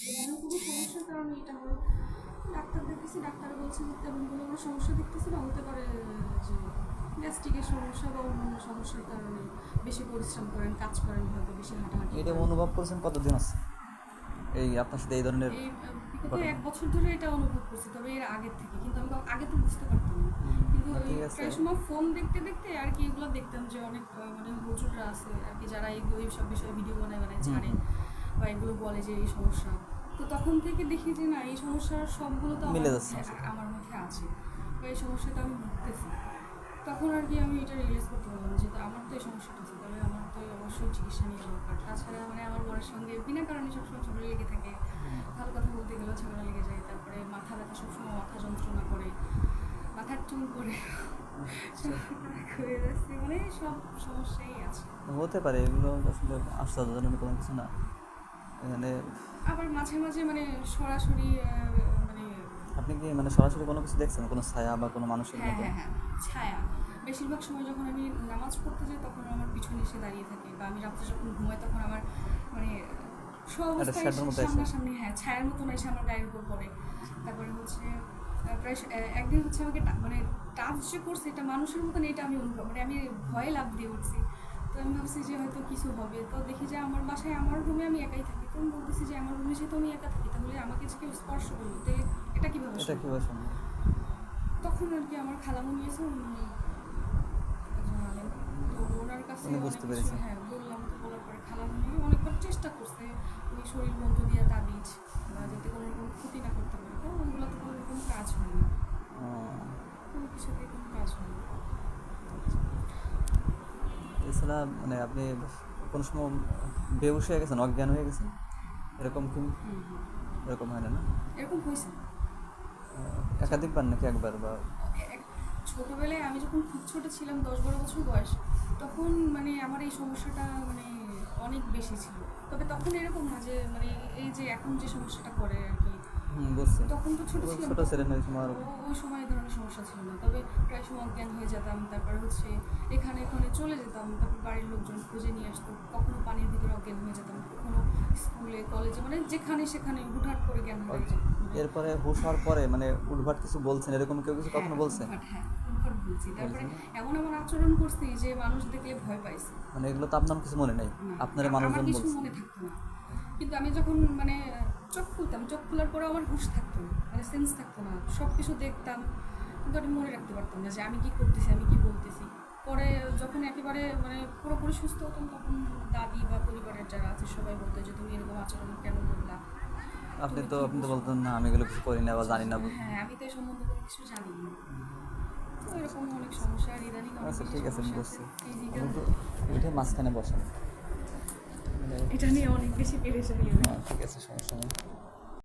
এখানে কোনো সমস্যার কারণে এটা হলো। ডাক্তার দেখতেছি ডাক্তার বলছে যে তেমন কোনো কোনো সমস্যা দেখতেছি না হতে পারে যে গ্যাস্ট্রিকের সমস্যা বা অন্যান্য সমস্যার কারণে বেশি পরিশ্রম করেন কাজ করেন হয়তো বেশি হাঁটাহাঁটি এটা অনুভব করছেন কতদিন আছে? এই আপনার সাথে এই ধরনের এই এক বছর ধরে এটা অনুভব করছি তবে এর আগের থেকে কিন্তু আমি আগে তো বুঝতে পারতাম না। কিন্তু। প্রায় সময় ফোন দেখতে দেখতে আর কি এগুলো দেখতাম যে অনেক মানে হুজুররা আছে আর কি যারা এইগুলো এইসব বিষয়ে ভিডিও বানায় বানায় ছাড়ে। বা এগুলো বলে যে এই সমস্যা। তো তখন থেকে দেখি যে না এই সমস্যার সবগুলো তো আমার মধ্যে- আমার মধ্যে আছে। বা এই সমস্যাটা আমি ভুগতেছি। তখন আর কি আমি এটা রিয়েলাইজ করতে পারলাম যে আমার তো এই সমস্যাটা আছে। তবে আমার তো অবশ্যই চিকিৎসা নিয়ে দরকার। তাছাড়া মানে আমার বরের সঙ্গে বিনা কারণে সবসময় ঝগড়া লেগে থাকে। ভালো কথা বলতে গেলেও ঝগড়া লেগে যায়। তারপরে মাথা ব্যথা সবসময় মাথা যন্ত্রণা করে মাথার চুল করে হয়ে যাচ্ছে। মানে সব সমস্যাই আছে। হতে পারে এগুলো আসলে আশ্চর্যজনক কোনো কিছু না। এখানে আবার মাঝে মাঝে মানে সরাসরি মানে আপনি কি মানে সরাসরি কোনো কিছু দেখছেন? কোনো ছায়া বা কোনো মানুষের হ্যাঁ মতো? হ্যাঁ হ্যাঁ ছায়া। বেশিরভাগ সময় যখন আমি নামাজ পড়তে যাই তখন আমার পিছনে এসে দাঁড়িয়ে থাকে বা আমি রাত্রে যখন ঘুমাই তখন আমার মানে। সামনাসামনি হ্যাঁ ছায়ার মতন এসে আমার গায়ের উপর পড়ে। তারপরে হচ্ছে প্রায় একদিন হচ্ছে আমাকে মানে টাচ যে করছে এটা মানুষের মতন এটা আমি অনুভব মানে আমি ভয়ে লাভ দিয়ে উঠছি। তো আমি ভাবছি যে হয়তো কিছু হবে। তো দেখি যে আমার বাসায় আমার রুমে আমি একাই থাকি। তো আমি বলতেছি যে আমার রুমে যেহেতু আমি একা থাকি তাহলে আমাকে যে কেউ স্পর্শ করল তো এটা কীভাবে এটা কীভাবে সম্ভব? তখন আর কি আমার খালামুনি আছে উনি জানালেন তো ওনার কাছে বুঝতে পেরেছেন। হ্যাঁ বললাম তো বলার পরে খালামুনি অনেকবার চেষ্টা করছে ওই শরীর বন্ধ দিয়া তাবিজ বা যাতে কোনো রকম ক্ষতি না করতে পারে। তো ওইগুলো তো কোনো রকম কাজ হয়নি। আহ, কোনো কিছুতে কোনো কাজ হয়নি এছাড়া মানে আপনি কোনো সময় বেউস হয়ে গেছেন অজ্ঞান হয়ে গেছেন? এরকম কি। এরকম হয় না না? এরকম হয়েছে। একাধিকবার নাকি একবার বা? ছোটবেলায় আমি যখন খুব ছোট ছিলাম দশ বারো বছর বয়স তখন মানে আমার এই সমস্যাটা মানে অনেক বেশি ছিল। তবে তখন এরকম না যে মানে এই যে এখন যে সমস্যাটা করে আর কি বুঝছি। তখন তো ছোট ছিলাম। ছোট ছিলেন ওই সময় ওই সময় এই ধরনের সমস্যা ছিল না। তবে প্রায় সময় অজ্ঞান হয়ে যেতাম। তারপরে হচ্ছে এখানে এখানে চলে যেতাম। তারপর বাড়ির লোকজন খুঁজে নিয়ে আসতো। কখনো পানির ভিতরে অজ্ঞান হয়ে যেতাম। কখনো স্কুলে কলেজে মানে যেখানে সেখানে হুটহাট করে জ্ঞান হয়ে যেত এরপরে হুশ হওয়ার পরে মানে উদ্ভাট কিছু বলছেন? এরকম কেউ কিছু কখনো বলছে? হুটহাট, হ্যাঁ বলছি। তারপরে এমন এমন আচরণ করছি যে মানুষ দেখলে ভয় পাইছে। মানে এগুলো তো আপনার কিছু মনে নেই। আপনার আমার মানুষজন কিছু মনে থাকতো না। কিন্তু আমি যখন মানে চোখ খোলার পরে আমার হুঁশ থাকতো না মানে সেন্স থাকতো না। সব কিছু দেখতাম কিন্তু আমি মনে রাখতে পারতাম না যে আমি কি করতেছি আমি কি বলতেছি। পরে যখন একেবারে মানে পুরোপুরি সুস্থ হতাম তখন দাদি বা পরিবারের যারা আছে সবাই বলতো যে তুমি এরকম আচরণ কেন করলা? আপনি তো আপনি তো বলতেন না আমি এগুলো কিছু করি না বা জানি না। হ্যাঁ আমি তো এই সম্বন্ধে কোনো কিছু জানি না। তো এরকম অনেক সমস্যা আর ইদানিং আচ্ছা ঠিক আছে বুঝছি physical। মাঝখানে বসেন। এটা নিয়ে অনেক বেশি পেরেছে হ্যাঁ, ঠিক আছে সমস্যা নেই।